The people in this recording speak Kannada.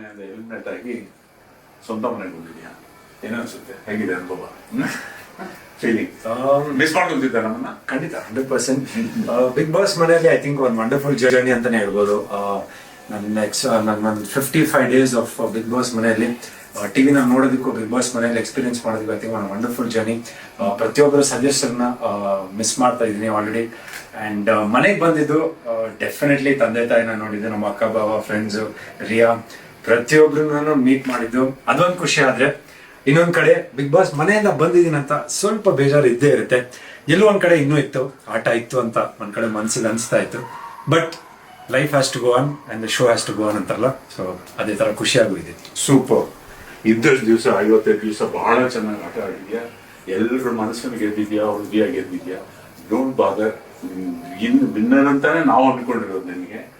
ಮನೆಯಿಂದ ಎಲಿಮಿನೇಟ್ ಆಗಿ ಸ್ವಂತ ಮನೆಗೆ ಬಂದಿದ್ಯಾ ಏನನ್ಸುತ್ತೆ ಹೇಗಿದೆ ಅನುಭವ? ಫೀಲಿಂಗ್ ಮಿಸ್ ಮಾಡ್ಕೊಂತಿದ್ದೆ ನಮ್ಮನ್ನ? ಖಂಡಿತ. ಹಂಡ್ರೆಡ್ ಪರ್ಸೆಂಟ್ ಬಿಗ್ ಬಾಸ್ ಮನೆಯಲ್ಲಿ ಐ ಥಿಂಕ್ ಒಂದು ವಂಡರ್ಫುಲ್ ಜರ್ನಿ ಅಂತಾನೆ ಹೇಳ್ಬೋದು. ನನ್ನ ನೆಕ್ಸ್ಟ್ ನನ್ನ ಒಂದು fifty five days of Bigg Boss ಮನೆಯಲ್ಲಿ ಟಿವಿನ ನೋಡೋದಕ್ಕೂ ಬಿಗ್ ಬಾಸ್ ಮನೆಯಲ್ಲಿ ಎಕ್ಸ್ಪೀರಿಯನ್ಸ್ ಮಾಡೋದಕ್ಕೂ ಐ ಥಿಂಕ್ ಒಂದು ವಂಡರ್ಫುಲ್ ಜರ್ನಿ ಪ್ರತಿಯೊಬ್ಬರ ಸಜೆಷನ್ನ ಮಿಸ್ ಮಾಡ್ತಾ ಇದ್ದೀನಿ ಆಲ್ರೆಡಿ ಆ್ಯಂಡ್ ಮನೆಗೆ ಬಂದಿದ್ದು ಡೆಫಿನೆಟ್ಲಿ ತಂದೆ ತಾಯಿನ ನೋಡಿದ್ದೆ ನಮ್ಮ ಅಕ್ಕ ಬಾವ ಫ್ರೆಂಡ್ಸು ರಿಯಾ. ಪ್ರತಿಯೊಬ್ಬರನ್ನು ಮೀಟ್ ಮಾಡಿದ್ದು. ಅದೊಂದು ಖುಷಿ ಆದ್ರೆ, ಇನ್ನೊಂದ್ ಕಡೆ ಬಿಗ್ ಬಾಸ್ ಮನೆಯಿಂದ ಬಂದಿದ್ದೀನಿ ಅಂತ ಸ್ವಲ್ಪ ಬೇಜಾರು ಇದ್ದೇ ಇರುತ್ತೆ. ಎಲ್ಲೋ ಒಂದ್ ಕಡೆ ಇನ್ನೂ ಇತ್ತು, ಆಟ ಇತ್ತು ಅಂತ ಒಂದ್ ಕಡೆ ಮನ್ಸಿಗೆ ಅನಿಸ್ತಾ ಇತ್ತು. But life has to go on and show has to go on ಅಂತಾರಲ್ಲ ಸೊ ಅದೇ ತರ ಖುಷಿಯಾಗೂ ಇದೆ ಸೂಪರ್ ಇದ್ದಷ್ಟು ದಿವಸ, ಐವತ್ತೈದು ದಿವಸ ಬಹಳ ಚೆನ್ನಾಗಿ ಆಟ ಆಡಿದ್ಯಾ? ಎಲ್ಲರ ಮನಸ್ಸನ್ನು ಗೆದ್ದಿದ್ಯಾ? ಹೃದಯ ಗೆದ್ದಿದ್ಯಾ? ಡೋಂಟ್ ಬಾದರ್ ಇನ್ನು ವಿನ್ನರ್ ಅಂತಾನೆ ನಾವು ಅನ್ಕೊಂಡಿರೋದು ನಿನಗೆ